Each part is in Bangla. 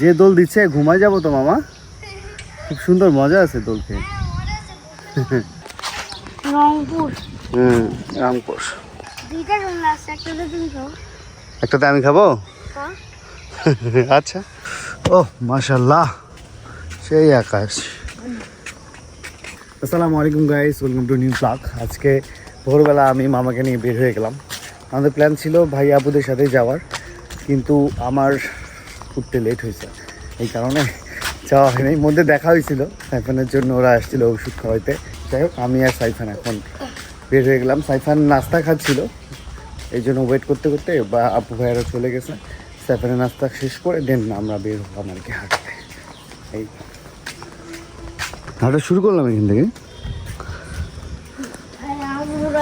যে দোল দিচ্ছে ঘুমায় যাব তো মামা? খুব সুন্দর মজা আছে দোল খেয়ে রংপুর। হুম রামপুর দুইটা রং আছে একটা তো একটাতে আমি খাব? হ্যাঁ। আচ্ছা। ও মাশাল্লাহ সেই আকাশ। আসসালামু আলাইকুম guys welcome to new blog আজকে ভোরবেলা আমি মামাকে নিয়ে বের হয়ে গেলাম। আমাদের প্ল্যান ছিল ভাই আবুদের সাথে যাওয়ার, কিন্তু আমার উঠতে লেট হয়েছে। এই কারণে যাওয়া হয়নি। মধ্যে দেখা হয়েছিল, সাইফানের জন্য ওরা আসছিল ওষুধ খাওয়াইতে। যাই হোক, আমি আর সাইফান এখন বের হয়ে গেলাম। সাইফান নাস্তা খাচ্ছিল, এই জন্য ওয়েট করতে করতে বা আপু ভাইয়েরা চলে গেছে। সাইফানের নাস্তা শেষ করে দেন আমরা বের হলাম আর কি হাঁটতে। এই। হাঁটা শুরু করলাম এখান থেকে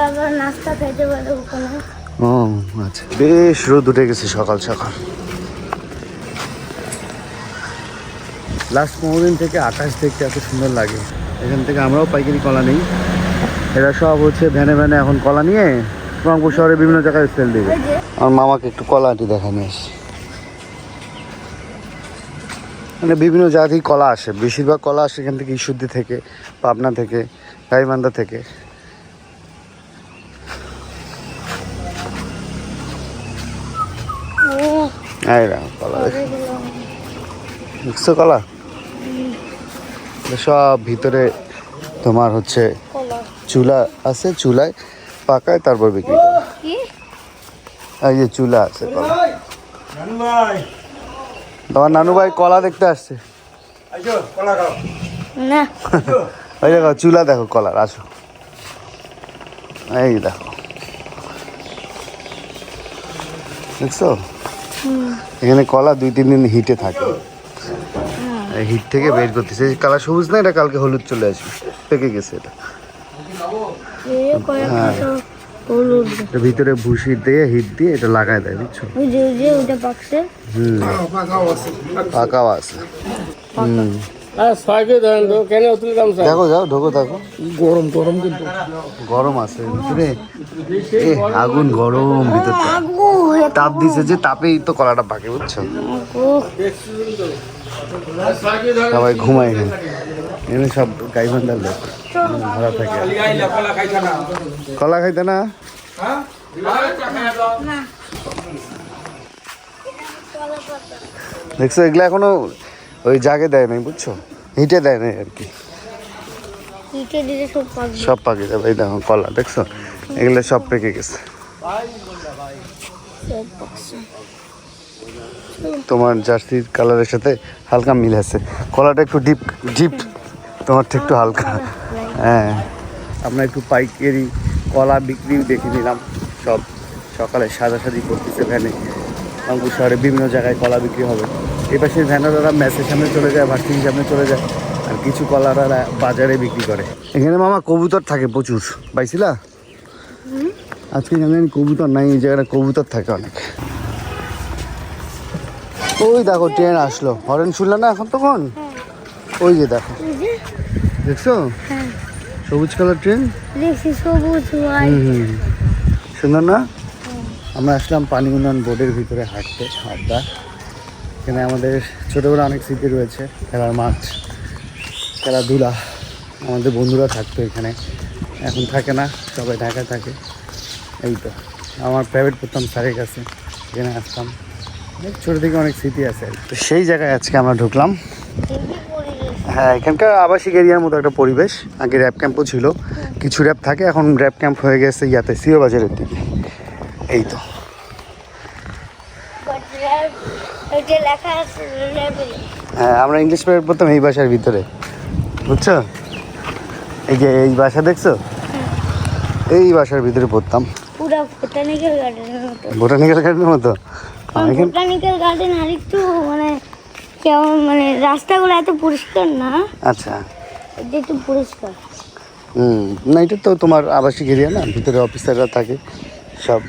আর নাস্তা ওখানে ও আচ্ছা। বেশ রোদ উঠে গেছে সকাল সকাল। লাস্ট পনেরো দিন থেকে আকাশ দেখতে এত সুন্দর লাগে। এখান থেকে আমরাও পাইকারি কলা নিই। এরা সব হচ্ছে ভ্যানে ভ্যানে এখন কলা নিয়ে রংপুর শহরে বিভিন্ন জায়গায় সেল দেবে। আমার মামাকে একটু কলা আটি দেখা নিয়ে আসি। মানে বিভিন্ন জায়গা থেকে কলা আসে। বেশিরভাগ কলা আসে এখান থেকে ঈশ্বরদী থেকে পাবনা থেকে গাইবান্ধা থেকে ও এই দেখো কলা দেখছ কলা? সব ভিতরে তোমার হচ্ছে চুলা আছে চুলায় পাকায় তারপর বিক্রি এই যে চুলা আছে কলা। তোমার নানু ভাই কলা দেখতে আসছে। না। ওই দেখো চুলা দেখো কলার আসো। এই দেখো। দেখছ? এখানে কলা দুই তিন দিন হিটে থাকে। হিট থেকে বের করতেছে। কালা কালার সবুজ না? এটা কালকে হলুদ চলে আসবে। পেকে গেছে এটা। এর ভিতরে ভুসি দিয়ে হিট দিয়ে এটা লাগায় দেয় বুঝছ? পাকাও আছে। হুম। হ্যাঁ দেখো যাও ঢোকো গরম গরম কিন্তু। গরম আছে ভিতরে এ আগুন গরম ভিতরটা। আগু তাপ দিছে যে তাপেই তো কলাটা পাকে বুঝছ? ও সবাই ঘুমায় এখানে। এখানে সব গাইবান্ধার লোক। ভাড়া থাকে। কলা খাইতে না। দেখছ এগুলো এখনও ওই জাগে দেয় নাই বুঝছ? হিটে দেয় নাই আর কি। সব পাকে যাবে এই দেখো কলা দেখছ? এগুলো সব পেকে গেছে। তোমার জার্সির কালারের সাথে হালকা মিল আছে। কলাটা একটু ডিপ ডিপ তোমারটা একটু হালকা। হ্যাঁ। আমরা একটু পাইকারি কলা বিক্রি দেখে নিলাম। সব সকালে সাজাসাজি করতেছে ভ্যানে। রংপুর শহরে বিভিন্ন জায়গায় কলা বিক্রি হবে। এই পাশের ভ্যানেরা ম্যাচের সামনে চলে যায় ভার্সিটির সামনে চলে যায় আর কিছু কলারা বাজারে বিক্রি করে। এখানে মামা কবুতর থাকে প্রচুর। পাইছিলা? আজকে জানেন কবুতর নাই এই জায়গাটা কবুতর থাকে অনেক। ওই দেখো ট্রেন আসলো। হরেন শুনলে না এখন তখন? ওই যে দেখো। দেখছ? হ্যাঁ। সবুজ কালার ট্রেন? সুন্দর না? আমরা আসলাম পানি উন্নয়ন বোর্ডের ভিতরে হাঁটতে আড্ডা এখানে আমাদের ছোটোবেলা অনেক স্মৃতি রয়েছে, খেলার মাঠ, খেলাধুলা। আমাদের বন্ধুরা থাকতো এখানে, এখন থাকে না, সবাই ঢাকায় থাকে। এই তো, আমার প্রাইভেট পড়তাম স্যারের কাছে এখানে আসতাম। ছোটো থেকে অনেক স্মৃতি আছে। তো সেই জায়গায় আজকে আমরা ঢুকলাম। হ্যাঁ এখানকার আবাসিক এরিয়ার মতো একটা পরিবেশ, আগে র্যাপ ক্যাম্পও ছিল। কিছু র্যাপ থাকে, এখন র্যাপ ক্যাম্প হয়ে গেছে ইয়াতে, সিও বাজারের দিকে। এই তো বাট র্যাব ওইটা লেখা আছে র্যাবে হ্যাঁ আমরা ইংলিশ প্রাইভেট পড়তাম এই বাসার ভিতরে। বুঝছ? এই যে এই বাসা দেখছ? এই বাসার ভিতরে পড়তাম। পুরো বোটানিক্যাল গার্ডেনের মতো। বোটানিক্যাল গার্ডেনের মতো? বোটানিক্যাল গার্ডেন মানে কেমন মানে রাস্তাগুলো এত পরিষ্কার না? আচ্ছা। এটা একটু পরিষ্কার। হুম না এটা তো তোমার আবাসিক এরিয়া না ভিতরে অফিসাররা থাকে সব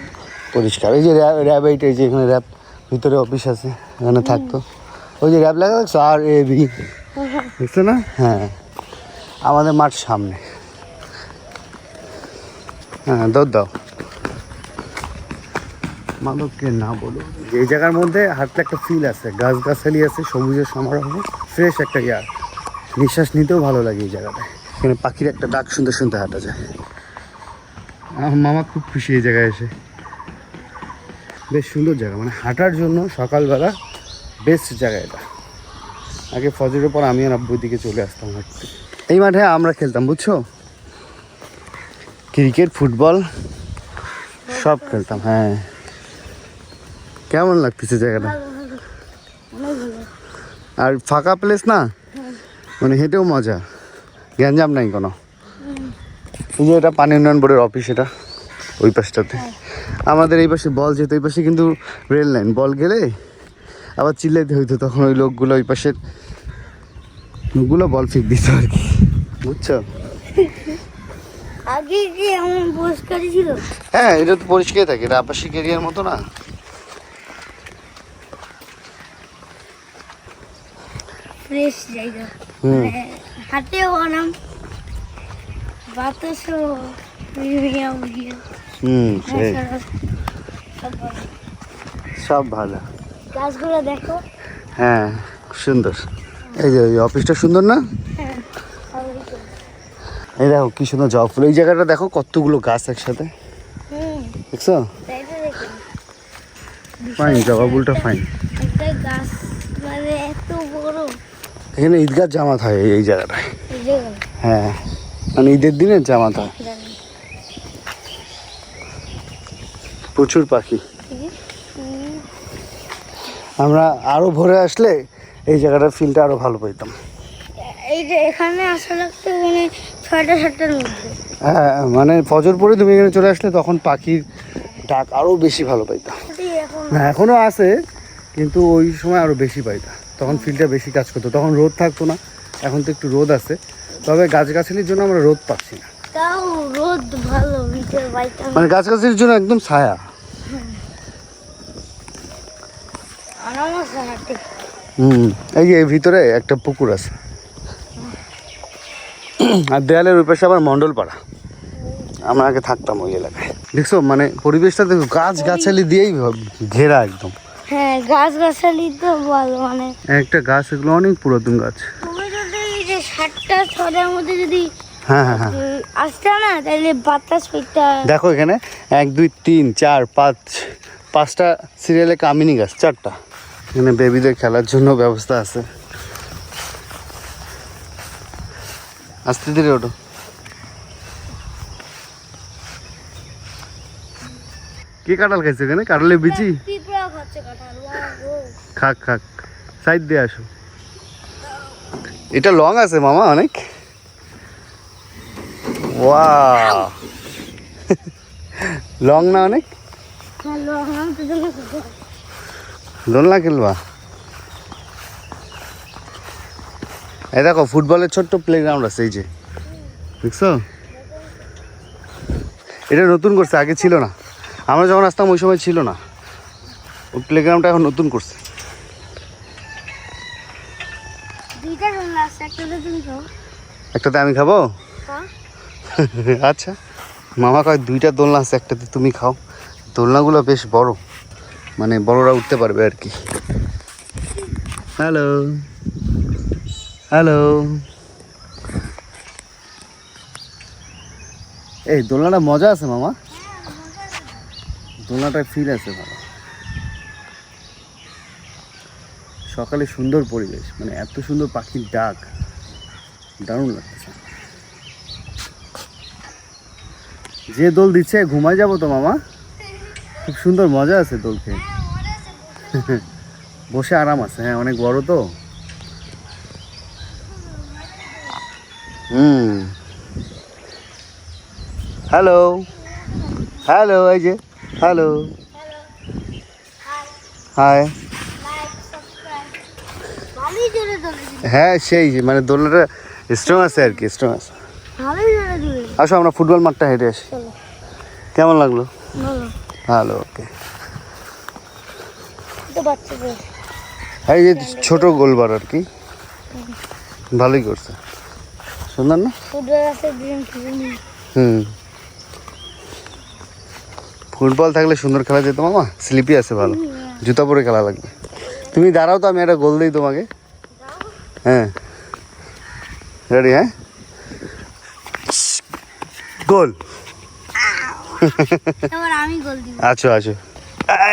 পরিষ্কার। এই যে র্যাব র্যাব এইট এই যে এখানে র্যাব ভিতরে অফিস আছে, এখানে থাকতো। ওই যে র্যাব লেখা দেখছ, আর এ বি দেখছ না? হ্যাঁ। আমাদের মাঠ সামনে। হ্যাঁ দৌড় দাও। মাদককে না বলো। এই জায়গার মধ্যে হাঁটলে একটা ফিল আছে। গাছ গাছালি আছে, সবুজের সমারোহ ফ্রেশ একটা ইয়ার নিঃশ্বাস নিতেও ভালো লাগে এই জায়গাটায় এখানে পাখির একটা ডাক শুনতে শুনতে হাঁটা যায়। আমার মামা খুব খুশি এই জায়গায় এসে। বেশ সুন্দর জায়গা। মানে হাঁটার জন্য সকালবেলা বেস্ট জায়গা এটা। আগে ফজরের পর আমি আর আব্বুর দিকে চলে আসতাম হাঁটতে। এই মাঠে আমরা খেলতাম বুঝছ? ক্রিকেট ফুটবল সব খেলতাম হ্যাঁ। কেমন লাগতেছে জায়গাটা? আর ফাঁকা প্লেস না? মানে হেঁটেও মজা। গ্যাঞ্জাম নাই কোনো? এই যে এটা পানি উন্নয়ন বোর্ডের অফিস এটা ওই পাশটাতে। আমাদের এই পাশে বল যেত এই পাশে কিন্তু রেল লাইন বল গেলে আবার চিল্লাইতে হইতো তখন ওই লোকগুলো ওই পাশের লোকগুলো বল ফিক দিত আর কি। বুঝছ? আগে কি এমন পরিষ্কারই ছিল? হ্যাঁ এটা তো পরিষ্কার থাকে এটা আবাসিক এরিয়ার মতো না। ফ্রেশ জায়গা। হাতেও আরাম বাতাসও মিয়া মিয়া হুম সেই। সব ভালো। গাছগুলো দেখো। হ্যাঁ সুন্দর। এই যে ওই অফিসটা সুন্দর না? হ্যাঁ। এই দেখো কি সুন্দর জবা ফুল। এই জায়গাটা দেখো কতগুলো গাছ একসাথে। দেখছ? ফাইন জবা ফুলটা ফাইন মানে এখানে ঈদগাহ জামাত হয় এই- এই জায়গাটায়। হ্যাঁ মানে ঈদের দিনে জামাত হয় জানি প্রচুর পাখি। আমরা আরও ভোরে আসলে এই জায়গাটার ফিলটা আরও ভালো পাইতাম। এই যে এখানে আসা লাগতো মানে ছয়টা সাতটার মধ্যে। হ্যাঁ মানে ফজর পরে তুমি এখানে চলে আসলে তখন পাখির ডাক আরও বেশি ভালো পাইতাম না এখনও আছে কিন্তু ওই সময় আরও বেশি পাইতাম তখন ফিল্ডটা বেশি কাজ করতো। তখন রোদ থাকতো না এখন তো একটু রোদ আছে। তবে গাছগাছালির জন্য আমরা রোদ পাচ্ছি না। তাও রোদ ভালো ভিতরে মানে গাছগাছালির জন্য একদম ছায়া। হুম এই যে ভিতরে একটা পুকুর আছে। আর দেয়ালের ওই পাশে আবার মণ্ডল পাড়া আমরা আগে থাকতাম ওই এলাকায়। দেখছ মানে পরিবেশটা দেখো গাছ গাছালি দিয়েই ঘেরা একদম। হ্যাঁ গাছ গাছালি তো ভালো মানে একটা গাছ এগুলো অনেক পুরাতন গাছ। ছটার মধ্যে যদি হ্যাঁ হ্যাঁ হ্যাঁ। আসতে না? তাহলে বাতাস পেটা দেখো এখানে এক দুই তিন চার পাঁচ পাঁচটা সিরিয়ালে কামিনী গাছ চারটা। এখানে বেবিদের খেলার জন্য ব্যবস্থা আছে। আস্তে ধীরে ওঠো। কে কাঁঠাল খাইছে এখানে? কাঁঠালের বিচি? খাক খাক। সাইড দিয়ে আসো। এটা লং আছে মামা অনেক? ওয়া লং না অনেক দোলনা খেলবা এই দেখো ফুটবলের ছোট্ট প্লেগ্রাউন্ড আছে এই যে। দেখছ? এটা নতুন করছে আগে ছিল না। আমরা যখন আসতাম ওই সময় ছিল না। ওই প্লেগ্রাউন্ডটা এখন নতুন করছে। একটাতে আমি খাব? হ্যাঁ। আচ্ছা মামা কয় দুইটা দোলনা আছে একটাতে তুমি খাও। দোলনাগুলো বেশ বড়। মানে বড়রা উঠতে পারবে আর কি। হ্যালো হ্যালো এই, দোলনাটা মজা আছে, মামা? দোলনাটায় ফিল আছে ভালো সকালে সুন্দর পরিবেশ মানে এত সুন্দর পাখির ডাক। দারুণ লাগতেছে যে দোল দিচ্ছে, ঘুমায় যাব তো মামা? খুব সুন্দর মজা আছে দোল খেয়ে। বসে আরাম আছে হ্যাঁ অনেক বড় তো। হুম। হ্যালো। হ্যালো, এই যে, হ্যালো। হাই। হ্যাঁ সেই মানে দোলনাটা স্ট্রং আছে আর কি স্ট্রং আছে। আসো আমরা ফুটবল মাঠটা হেঁটে আসি। কেমন লাগল? ভালো। ওকে এই যে ছোট গোলবার আর কি। ভালোই করছে। সুন্দর না? হুম। ফুটবল থাকলে সুন্দর খেলা যেত মামা। স্লিপি আছে ভালো। জুতা পরে খেলা লাগবে। তুমি দাঁড়াও তো আমি একটা গোল দিই তোমাকে হ্যাঁ। রেডি হ্যাঁ? গোল? আছো আছো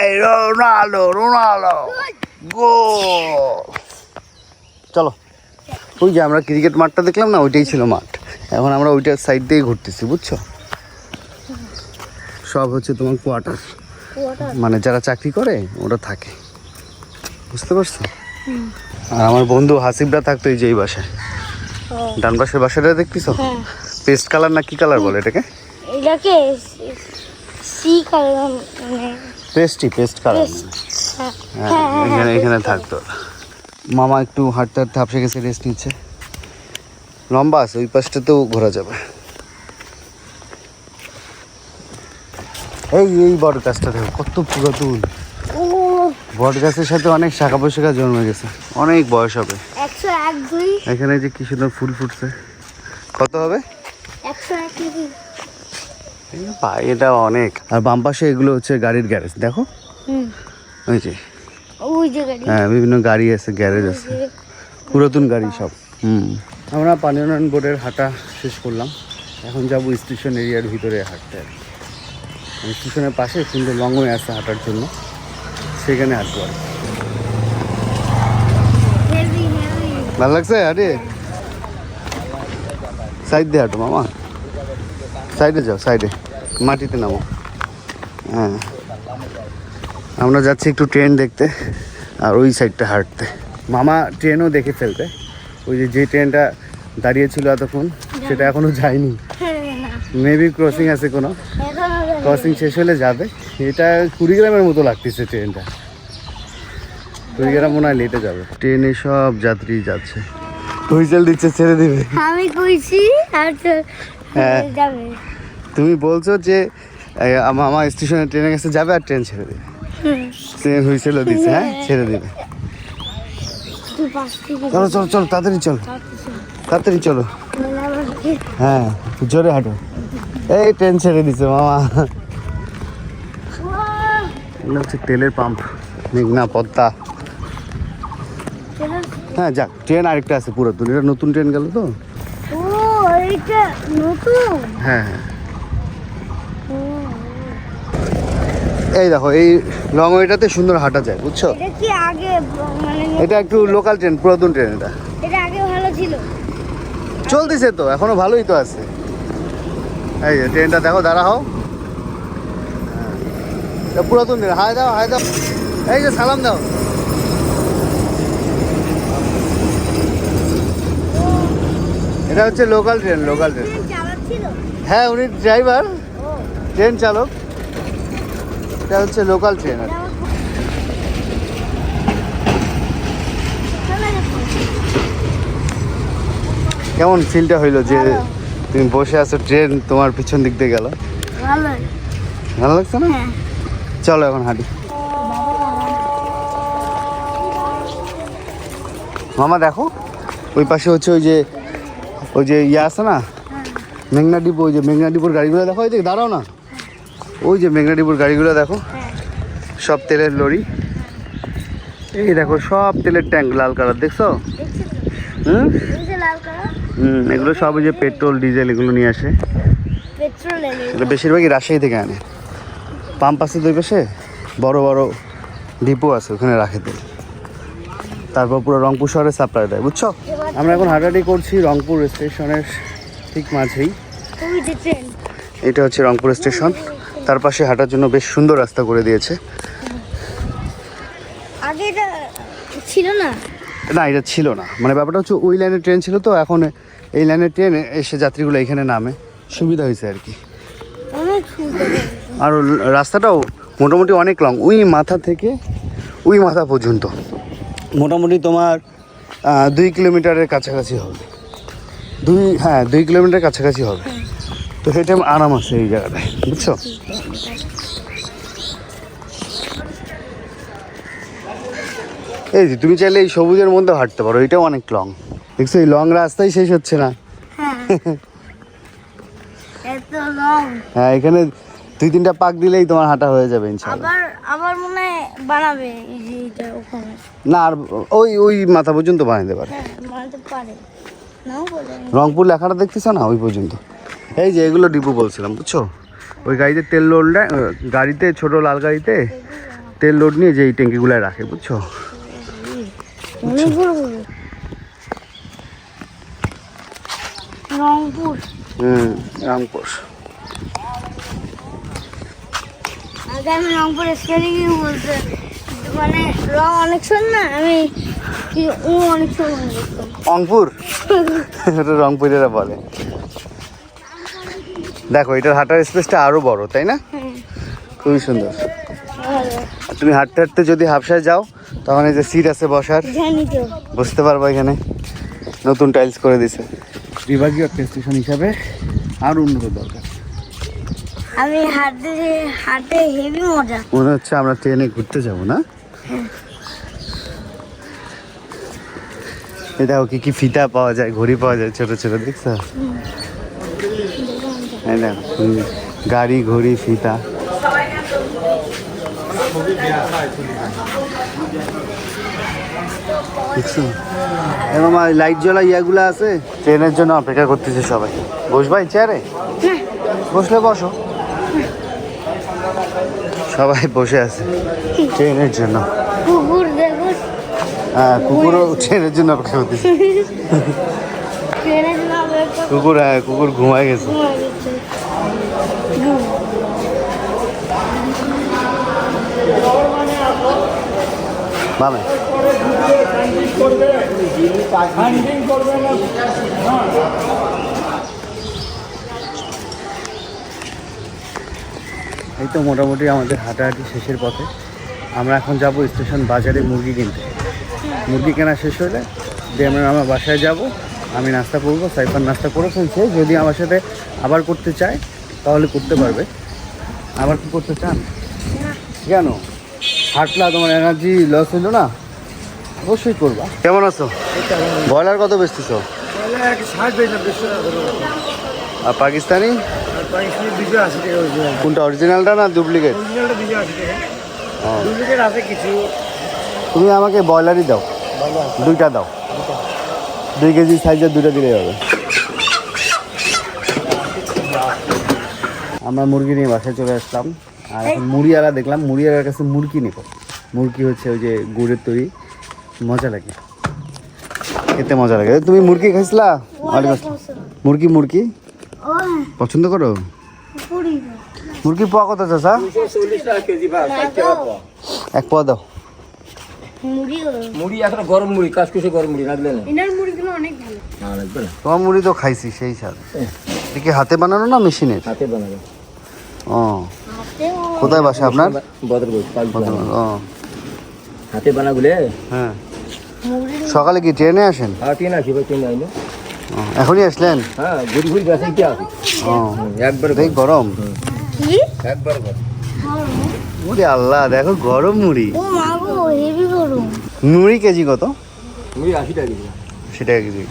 এই রোনাল্ডো রোনাল্ডো গোল। চলো। ওই যে আমরা ক্রিকেট মাঠটা দেখলাম না ওইটাই ছিল মাঠ। এখন আমরা ওইটার সাইড দিয়ে ঘুরতেছি বুঝছ? সব হচ্ছে তোমার কোয়ার্টার মানে যারা চাকরি করে ওরা থাকে। বুঝতে পারছ? আর আমার বন্ধু হাসিবরা থাকতো এই যে এই বাসায়। ডান পাশের বাসাটা দেখতেছো? হ্যাঁ। পেস্ট কালার না কি কালার বলে এটাকে? এটাকে সি কালার মানে পেস্টই পেস্ট কালার। হ্যাঁ। হ্যাঁ এখানে এখানে থাকতো মামা একটু হাঁটতে হাঁটতে হাফসে গেছে রেস্ট নিচ্ছে। লম্বা আছে ওই পাশটাতেও ঘোরা যাবে। এই এই বট গাছটা দেখো কত পুরাতন। বট গাছের সাথে অনেক শাখা পোশাখা জন্মে গেছে। অনেক বয়স হবে। এখানে যে কি সুন্দর ফুল ফুটছে। কত হবে? এটা অনেক। আর বাম পাশে এগুলো হচ্ছে গাড়ির গ্যারেজ দেখো? ওই যে। হ্যাঁ বিভিন্ন গাড়ি আছে গ্যারেজ আছে। পুরাতন গাড়ি সব। হুম। আমরা পানি বোর্ডের হাঁটা শেষ করলাম। এখন যাব স্টেশন এরিয়ার ভিতরে হাঁটতে আর। স্টেশনের পাশে সুন্দর লং ওয়ে আছে হাঁটার জন্য। সেখানে হাঁটবো আর ভালো লাগছে আরে সাইড দিয়ে হাঁটো মামা। সাইডে যাও, সাইডে। মাটিতে নামো। হ্যাঁ। আমরা যাচ্ছি একটু ট্রেন দেখতে আর ওই সাইডটা হাঁটতে। মামা ট্রেনও দেখে ফেলতে ওই যে যে ট্রেনটা দাঁড়িয়েছিল এতক্ষণ, সেটা এখনও যায়নি। মেবি ক্রসিং আছে কোনো। ক্রসিং শেষ হলে যাবে। এটা কুড়িগ্রামের মতো লাগতেছে ট্রেনটা। কুড়িগ্রাম মনে হয় লেটে যাবে। ট্রেনে সব যাত্রী যাচ্ছে। হুইসেল দিচ্ছে ছেড়ে দিবে। আমি কইছি আর হ্যাঁ। যাবে। তুমি বলছো যে আমার স্টেশনে ট্রেনে কাছে যাবে আর ট্রেন ছেড়ে দেবে। ট্রেন হুইসেলও দিচ্ছে হ্যাঁ? ছেড়ে দিবে। চলো চলো চলো তাড়াতাড়ি চলো। তাড়াতাড়ি চলো। হ্যাঁ জোরে হাঁটো। এই ট্রেন ছেড়ে দিছে মামা। এগুলো হচ্ছে তেলের পাম্প মেঘনা পদ্মা। হ্যাঁ যাক ট্রেন আরেকটা আছে পুরাতন এটা নতুন ট্রেন গেল তো। ও এইটা নতুন? হ্যাঁ হ্যাঁ। এই দেখো এই লং ওয়েটাতে সুন্দর হাঁটা যায় বুঝছ? এটা আগে মানে এটা একটু লোকাল ট্রেন পুরাতন ট্রেন এটা। এটা আগে ভালো ছিল। চলতেছে তো এখনও ভালোই তো আছে। এই যে ট্রেনটা দেখো দাঁড়া হও হ্যাঁ। এটা পুরাতন ট্রেন হাই দাও হাই দাও। এই যে সালাম দাও। এটা হচ্ছে লোকাল ট্রেন লোকাল ট্রেন হ্যাঁ উনি ড্রাইভার ট্রেন চালক। এটা হচ্ছে লোকাল ট্রেন আর। কেমন ফিলটা হইল যে তুমি বসে আছো ট্রেন তোমার পিছন দিক দিয়ে গেল? ভালো। ভালো লাগছে না? হ্যাঁ। চলো এখন হাঁটি। মামা দেখো ওই পাশে হচ্ছে ওই যে ওই যে ইয়ে আছে না? মেঘনা ডিপো, ওই যে মেঘনা ডিপোর গাড়িগুলো দেখো, ওই দাঁড়াও না। ওই যে মেঘনা ডিপোর গাড়িগুলো দেখো, সব তেলের লরি। এই দেখো, সব তেলের ট্যাঙ্ক লাল কালার, দেখছ? হুম? হুম, এগুলো সব ওই যে পেট্রোল, ডিজেল, এগুলো নিয়ে আসে। এটা বেশিরভাগই রাজশাহী থেকে আনে। পাম্প আছে দুই পাশে, বড় বড় ডিপো আছে, ওখানে রাখে তেল। তারপর পুরো রংপুর শহরে সাপ্লাই দেয়, বুঝছ? আমরা এখন হাঁটাহাঁটি করছি রংপুর স্টেশনের ঠিক মাঝেই। এটা হচ্ছে রংপুর স্টেশন। তার পাশে হাঁটার জন্য বেশ সুন্দর রাস্তা করে দিয়েছে। আগে এটা ছিল না? না এটা ছিল না। মানে ব্যাপারটা হচ্ছে ওই লাইনের ট্রেন ছিল তো এখন এই লাইনের ট্রেন এসে যাত্রীগুলো এখানে নামে। সুবিধা হয়েছে আর কি। আর রাস্তাটাও মোটামুটি অনেক লং ওই মাথা থেকে ওই মাথা পর্যন্ত। মোটামুটি তোমার দুই কিলোমিটারের কাছাকাছি হবে। দুই হ্যাঁ দুই কিলোমিটার কাছাকাছি হবে। তো সেটা আরাম আছে এই জায়গাটায় বুঝছ? এই যে তুমি চাইলে এই সবুজের মধ্যে হাঁটতে পারো এটাও অনেক লং দেখছ এই লং রাস্তাই শেষ হচ্ছে না। হ্যাঁ। হ্যাঁ এখানে দুই তিনটা পাক দিলেই তোমার হাঁটা হয়ে যাবে ইনশাল্লাহ আবার আবার মনে বানাবে ওখানে। না আর ওই ওই মাথা পর্যন্ত বানাইতে পারে। হ্যাঁ বানাতে পারে। রংপুর লেখাটা দেখতেছ না? ওই পর্যন্ত। এই যে এগুলো ডিপু বলছিলাম বুঝছ? ওই গাড়িতে তেল লোড গাড়িতে ছোট লাল গাড়িতে তেল লোড নিয়ে যে এই ট্যাঙ্কিগুলো রাখে বুঝছ? রংপুর। হুম রামপুর আগে আমি রংপুর স্কেলিং বলতে মানে রং অনেক শোন না? আমি ও অনেক শোন বলতাম রংপুরেরা বলে। দেখো এটার হাঁটার স্পেসটা আরও বড় তাই না? হ্যাঁ। খুবই সুন্দর। তুমি হাঁটতে হাঁটতে যদি হাফসায় যাও তখন এই যে সিট আছে বসার জানি তো। বসতে পারব এখানে। নতুন টাইলস করে দিছে। বিভাগীয় একটা স্টেশন হিসাবে আর উন্নত দরকার। আমি হাঁটতে হাঁটে হেভি মজা। মনে হচ্ছে আমরা ট্রেনে ঘুরতে যাব না? এই দেখো কি কি ফিতা পাওয়া যায় ঘড়ি পাওয়া যায় ছোট ছোট দেখছ? এই দেখো গাড়ি ঘড়ি ফিতা। দেখছ? এরকম লাইট জ্বলা ইয়াগুলো আছে? ট্রেনের জন্য অপেক্ষা করতেছে সবাই। বসবাই চেয়ারে বসলে বসো। সবাই বসে আছে ট্রেনের জন্য। কুকুর দেখো। হ্যাঁ কুকুরও ট্রেনের জন্য অপেক্ষা করতেছে। কুকুর হ্যাঁ কুকুর ঘুমায় গেছে। ঘুম। মানে এই তো মোটামুটি আমাদের হাঁটাহাঁটি শেষের পথে। আমরা এখন যাব স্টেশন বাজারে মুরগি কিনতে। মুরগি কেনা শেষ হলে দিয়ে আমরা আমার বাসায় যাব। আমি নাস্তা করব সাইফার নাস্তা করে ফেলছে। যদি আমার সাথে আবার করতে চায় তাহলে করতে পারবে। আবার কি করতে চান? কেন? হাঁটলা তোমার এনার্জি লস হইল না? অবশ্যই করবা। কেমন আছো? ব্রয়লার কত বেচতেছো? আর পাকিস্তানি? কোনটা অরিজিনালটা না ডুপ্লিকেট তুমি আমাকে ব্রয়লারই দাও। দুইটা দাও। দুই কেজি সাইজের দুটো দিলে হবে। আমরা মুরগি নিয়ে বাসায় চলে আসলাম। আর এখন মুড়িয়ালা দেখলাম মুড়িয়ালার কাছে মুরগি নেব। মুরগি হচ্ছে ওই যে গুড়ের তৈরি। মজা লাগে। খেতে মজা লাগে। তুমি মুরগি খাইছিলা? মুরগি মুরগি? পছন্দ করো? মুরগি পোয়া কত চাষা। এক পোয়া দাও। মুড়ি মুড়ি এখন গরম মুড়ি কাশকুশে গরম মুড়ি না? তোমার মুড়ি তো খাইছি সেই স্বাদ। এদিকে হাতে বানানো না মেশিনের হাতে বানাবে। ও। কোথায় বাসা আপনার? ও। হাতে বানাগুলে? হ্যাঁ। সকালে কি ট্রেনে আসেন? হ্যাঁ আসি আইলো এখনই আসলেন? হ্যাঁ ঘুরি ঘুরি বেসে কি আসি একবার দেখ গরম। একবার আল্লাহ দেখো গরম মুড়ি ও মা গো হেভি গরম। মুড়ি কেজি কত? মুড়ি আশি টাকা কেজি। সেটা কেজি।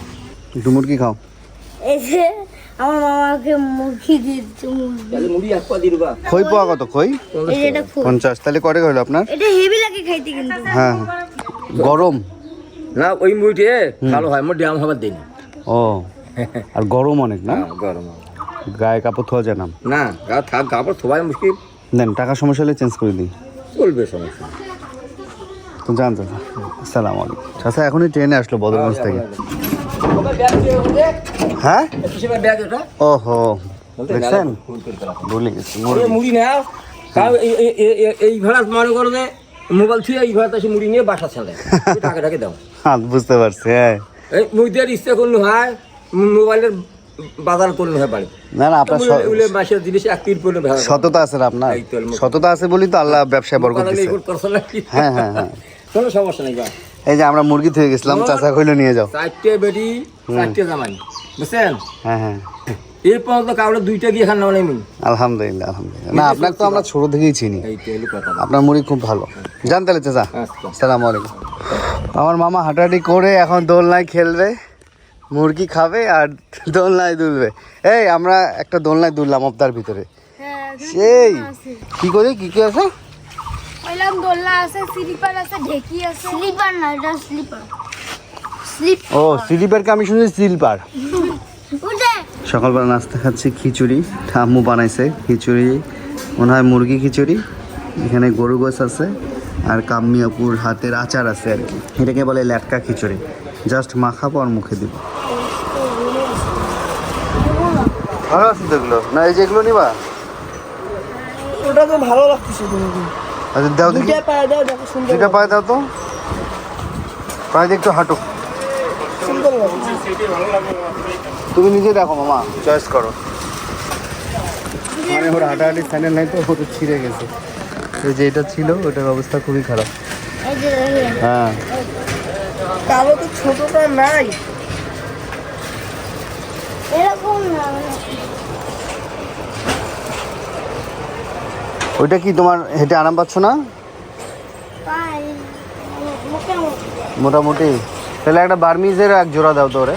একটু মুরগি খাও। এই যে আমার মামাকে মুরগি দিচ্ছে মুরগি। তাহলে মুড়ি এক পা দিয়ে খই পোয়া কত? খই? এই এটা তাহলে হলো আপনার? এটা হেভি লাগে খাইতে কিন্তু। হ্যাঁ। গরম। না ওই মুড়িতে ভালো হয় মোট ড্যাম হবার দিন ও আর গরম অনেক না? গরম গায়ে কাপড় ধোয়া যায় না? না গা থাক কাপড় মুশকিল। দেন টাকা সমস্যা হলে চেঞ্জ করে দিই। চলবে সমস্যা। আসসালামু আলাইকুম। আচ্ছা এখনই ট্রেনে আসলো বদরগঞ্জ থেকে। হ্যাঁ এটা ওহো দেখছেন? ভুলে গেছি মুড়ি নাও। এই- ভাড়া মনে করো যে মোবাইল থেকে এই এসে মুড়ি নিয়ে বাসা টাকা টাকা দাও। হ্যাঁ বুঝতে পারছি হ্যাঁ। এই মুড়িদের ইচ্ছে করলে হয় মোবাইলের বাজার করলে হয় বাড়ি। না না আপনার মাসের জিনিস সততা আছে আপনার? সততা আছে বলি তো আল্লাহ ব্যবসায় বরকত দিচ্ছে হ্যাঁ, হ্যাঁ, হ্যাঁ। কোনো সমস্যা নেই এই যে আমরা মুরগি থেকে গেছিলাম চাচা কইলো নিয়ে যাও। চারটে বেটি চারটে জামাই বুঝছেন? হ্যাঁ হ্যাঁ। এই পর্যন্ত কাউরে দুইটা দিয়ে খান নেওয়া আলহামদুলিল্লাহ আলহামদুলিল্লাহ। না আপনাকে তো আমরা ছোট থেকেই চিনি। আপনার মুড়ি খুব ভালো। জান তাহলে চাচা। আচ্ছা। সালাম আলাইকুম। আমার মামা হাঁটাহাঁটি করে এখন দোলনায় খেলবে মুরগি খাবে আর দোলনায় দুলবে। এই আমরা একটা দোলনায় দুললাম অবদার ভিতরে। হ্যাঁ সেই কি করে কি কি আছে? কইলাম দোলনা আছে স্লিপার আছে ঢেকি আছে। স্লিপার না এটা স্লিপার। স্লিপ ও স্লিপারকে আমি শুনেছি স্লিপার। সকালবেলা নাস্তা খাচ্ছি খিচুড়ি। ঠাম্মু বানাইছে খিচুড়ি মনে হয় মুরগি খিচুড়ি। এখানে গরু গোস আছে। আর কাম্মিয়াপুর হাতের আচার আছে আর কি। এটাকে বলে ল্যাটকা খিচুড়ি। জাস্ট মাখাবো আর মুখে দিব। ভালো আছে তো এগুলো? না এই যেগুলো নিবা? ওটা তো ভালো লাগতেছে তুমি আচ্ছা দাও দেখি। দুইটা পায়ে দাও দেখো সুন্দর দুইটা পায়ে দাও তো। পায়ে দিয়ে একটু হাঁটো সুন্দর তুমি নিজে দেখো মামা চয়েস করো। মানে ওর হাঁটাহাঁটি স্যান্ডেল নাই তো ওটা ছিঁড়ে গেছে। এই যে এটা ছিল ওটার অবস্থা খুবই খারাপ। হ্যাঁ। কালো তো ছোটটা নাই। এরকম না। ওইটা কি তোমার হেঁটে আরাম পাচ্ছ না? মোটামুটি। তাহলে একটা বার্মিজের এক জোড়া দাও তো ওরে।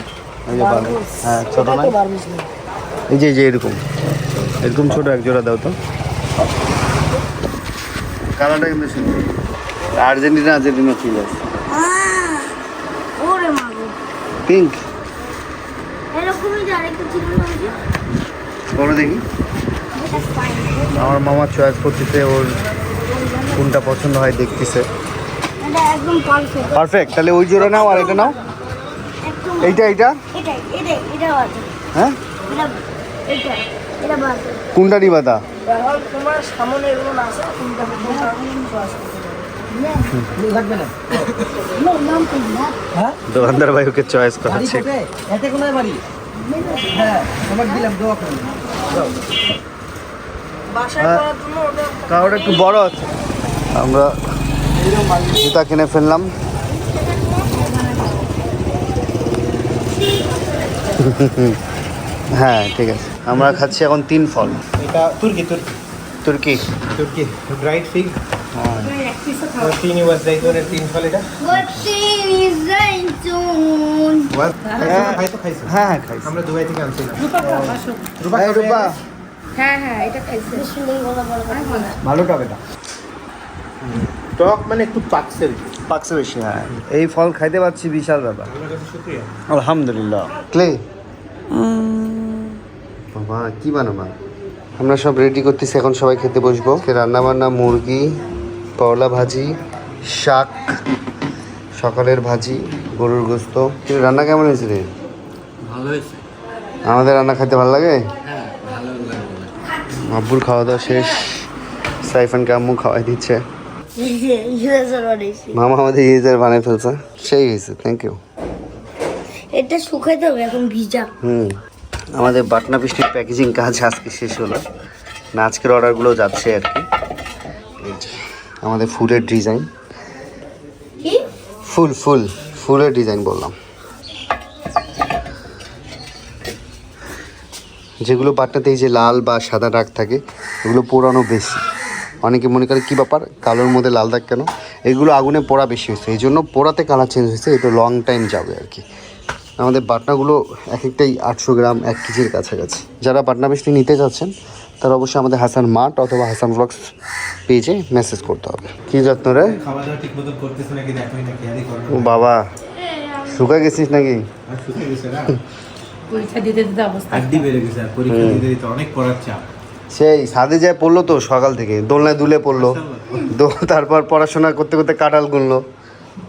এই যে বার্মিজ। হ্যাঁ ছোট না না এই যে এই যে এরকম। এরকম ছোট এক জোড়া দাও তো। কালারটা কিন্তু সুন্দর আর্জেন্টিনা আর্জেন্টিনা ফিল আছে। পিঙ্ক বড় দেখি। আমার মামা চয়েস করতেছে ওর কোনটা পছন্দ হয় দেখতেছে। পারফেক্ট পারফেক্ট তাহলে ওই জোড়া নাও আর এটা নাও। এইটা এইটা? হ্যাঁ? এটা এটা এটা বাজে কোনটা নিবা তা এখন তোমার সামনে এগুলো না আছে কোনটা কোনটা লাগবে না? নাম কি না। হ্যাঁ? দোকানদার ভাই ওকে চয়েস করাচ্ছে কারোটা একটু বড় আছে। আমরা জুতা কিনে ফেললাম। হ্যাঁ ঠিক আছে। আমরা খাচ্ছি এখন তিন ফল। এটা তুর্কি তুর্কি। তুর্কি। তুর্কি ড্রাইড ফিগ হ্যাঁ। হ্যাঁ। আমরা দুবাই থেকে আনছিলাম এই রূপা বিসমিল্লাহি বলা বলা ভালো টক এটা। টক মানে একটু পাকছে আর পাকছে বেশি হ্যাঁ। এই ফল খাইতে পাচ্ছি বিশাল ব্যাপার। আলহামদুলিল্লাহ। ক্লে। বাবা কি বানাবা আমরা সব রেডি করতেছি এখন সবাই খেতে বসবো। রান্না বান্না মুরগি করলা ভাজি শাক সকালের ভাজি গরুর গোস্ত। কিন্তু রান্না কেমন হয়েছে রে? ভালো হয়েছে। আমাদের রান্না খাইতে ভালো লাগে? হ্যাঁ আব্বুর খাওয়া দাওয়া শেষ সাইফানকে আম্মু খাওয়াই দিচ্ছে। মামা আমাদের ইজের বানিয়ে ফেলছে। সেই হয়েছে থ্যাংক ইউ এটা শুকাইতে হবে এখন ভিজা। হুম। আমাদের বাটনা পিষ্টির প্যাকেজিং কাজ আজকে শেষ হলো। না আজকের অর্ডারগুলো যাচ্ছে আর কি। আমাদের ফুলের ডিজাইন ফুল ফুল ফুলের ডিজাইন বললাম। যেগুলো বাটনাতে এই যে লাল বা সাদা দাগ থাকে এগুলো পোড়ানো বেশি। অনেকে মনে করে কী ব্যাপার? কালোর মধ্যে লাল দাগ কেন? এগুলো আগুনে পোড়া বেশি হয়েছে। এই জন্য পোড়াতে কালার চেঞ্জ হয়েছে। এটা লং টাইম যাবে আর কি। আমাদের বাটনাগুলো এক একটাই আটশো গ্রাম এক কেজির কাছাকাছি। যারা বাটনা বেশি নিতে যাচ্ছেন তারা অবশ্যই আমাদের হাসান মাঠ অথবা হাসান ব্লগস পেজে মেসেজ করতে হবে। কী যত্ন রে? খাওয়া দাওয়া ঠিক মতো করতেছে নাকি? দেখোই না খেয়ালি করো ও বাবা শুকা গেছিস নাকি? আর শুকিয়ে গেছে না? পরীক্ষা দিতে দিতে অবস্থা। হাড্ডি বেড়ে গেছে আর পরীক্ষা দিতে দিতে অনেক পড়ার চাপ। সেই সাদে যায় পড়ল তো সকাল থেকে দোলনায় দুলে পড়ল। দো- তারপর পড়াশোনা করতে করতে কাটাল গুনলো।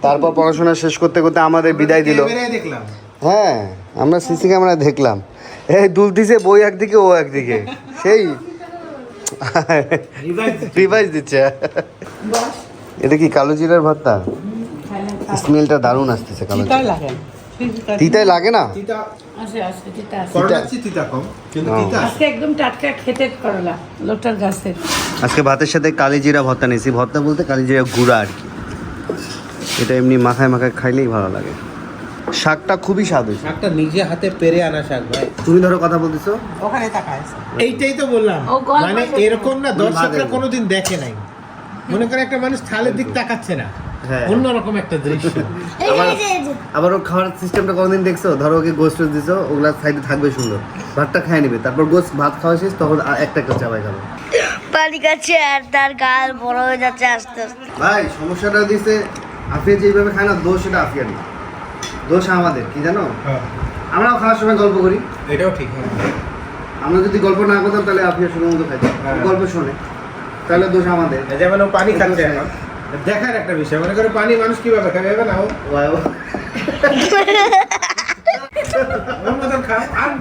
তারপর পড়াশোনা শেষ করতে করতে আমাদের বিদায় দিল। দেখলাম? হ্যাঁ আমরা সিসি ক্যামেরা দেখলাম। এই দুলতিছে বই একদিকে ও একদিকে। সেই। রিভাইজ দিচ্ছে। এটা কি কালো জিরার ভর্তা? স্মেলটা দারুণ আসতেছে কালো জিরা। লাগে। তিতাই লাগে। না? তিতা। আসে আসে যেটা আসে করলার চেয়ে কম কিন্তু আজকে একদম টাটকা খেতে করলা লোকটার গাছের। আজকে ভাতের সাথে কালি জিরা ভর্তা নিয়েছি। ভর্তা বলতে কালি জিরা গুঁড়া আর কি। এটা এমনি মাখায় মাখায় খাইলেই ভালো লাগে। শাকটা খুবই স্বাদ। হয়েছে শাকটা নিজে হাতে পেরে আনা শাক ভাই। তুমি ধরো কথা বলতেছো। ওখানে তাকায় এইটাই তো বললাম। মানে এরকম না দর্শকরা কোনোদিন দেখে নাই। মনে করে একটা মানুষ থালের দিক তাকাচ্ছে না। হ্যাঁ। অন্যরকম একটা দৃশ্য। এই যে এই যে। এই যে আবার ওর খাওয়ার সিস্টেমটা কোনোদিন দেখছ? ধরো ওকে গোস্ট দিছো ওগুলা সাইডে থাকবে সুন্দর। ভাতটা খাই নেবে। তারপর গোস্ট ভাত খাওয়া শেষ তখন আর একটা একটা চাবাই খাবে। পানি খাচ্ছে আর তার গাল বড় হয়ে যাচ্ছে আস্তে আস্তে। ভাই সমস্যাটা দিছে আফিয়া যেভাবে খায় না দোষ সেটা আফিয়া নেই দোষ আমাদের কি জানো? হ্যাঁ। আমরাও খাওয়ার সময় গল্প করি। এটাও ঠিক হ্যাঁ। আমরা যদি গল্প না করতাম তাহলে আপনি শুধু মতো খাইতাম হ্যাঁ। গল্প শোনে। তাহলে দোষ আমাদের। যেমন ও পানি খাচ্ছে এখন। দেখার একটা বিষয় মনে করো পানি মানুষ কীভাবে খাবে এবার না ও ওর মতন আর।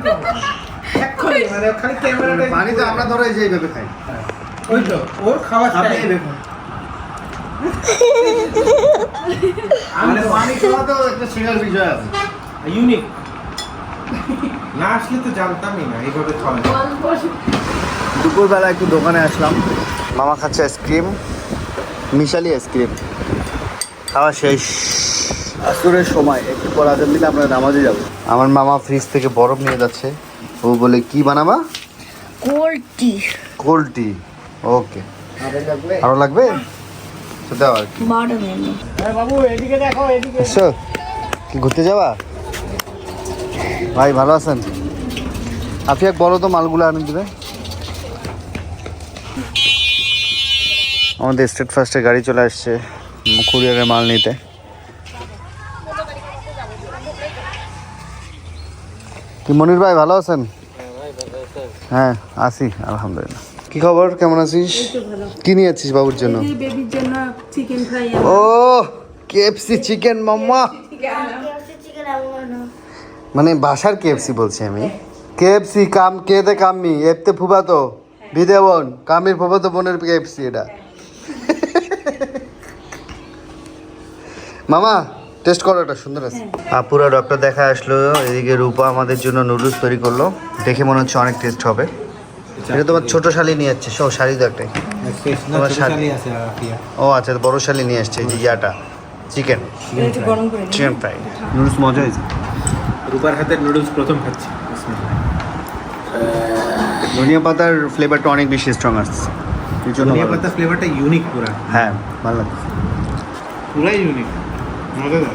এক্ষুনি মানে খালি ক্যামেরাটা পানি তো আমরা ধরো এই যে এইভাবে খাই। ওই তো ওর খাওয়া আপনি। মানে পানি খাওয়া তো একটা শেখার বিষয় আছে। ইউনিক না আসলে তো জানতামই না এইভাবে খাওয়া দুপুরবেলা একটু দোকানে আসলাম। মামা খাচ্ছে আইসক্রিম মিশালি আইসক্রিম। খাওয়া শেষ। আসরের সময় একটু পর আজান দিলে আমরা নামাজে যাব। আমার মামা ফ্রিজ থেকে বরফ নিয়ে যাচ্ছে। ও বলে কি বানাবা? Cold tea cold tea okay. আরও লাগবে? দাও আর কি। বারোটা এসো। কি ঘুরতে যাবা? ভাই ভালো আছেন? আপনি এক বড় তো মালগুলো আনে দেবে। আমাদের স্টেট ফার্স্টে গাড়ি চলে আসছে কুরিয়ারের মাল নিতে। কি মনির ভাই ভালো আছেন? হ্যাঁ আছি আলহামদুলিল্লাহ। কি খবর? কেমন আছিস? কি নিয়ে আছিস বাবুর জন্য? বেবির জন্য চিকেন ফ্রাই ও কেএফসি চিকেন মাম্মা। মানে বাসার কেএফসি বলছি আমি। কেএফসি কাম কে দে কাম্মি এফতে ফুবাতো বিদে বোন কামির ফুবাতো বোনের কেএফসি এটা। মামা টেস্ট করো এটা সুন্দর আছে। আপুরা ডক্টর দেখা আসলো এদিকে রূপা আমাদের জন্য নুডলস তৈরি করল। দেখে মনে হচ্ছে অনেক টেস্ট হবে। এটা তোমার ছোট শালি নিয়ে যাচ্ছে সব শাড়ি তো একটাই। তোমার ও আচ্ছা বড় শালি নিয়ে আসছে এই যে ইয়াটা। চিকেন চিকেন ফ্রাই নুডলস মজা হয়েছে। রূপার হাতের নুডলস প্রথম খাচ্ছি। ধনিয়া পাতার ফ্লেভারটা অনেক বেশি স্ট্রং আসছে। ধনিয়া ভালো পাতা ফ্লেভারটা ইউনিক পুরা। হ্যাঁ ভালো লাগছে। পুরাই ইউনিক মজাদার।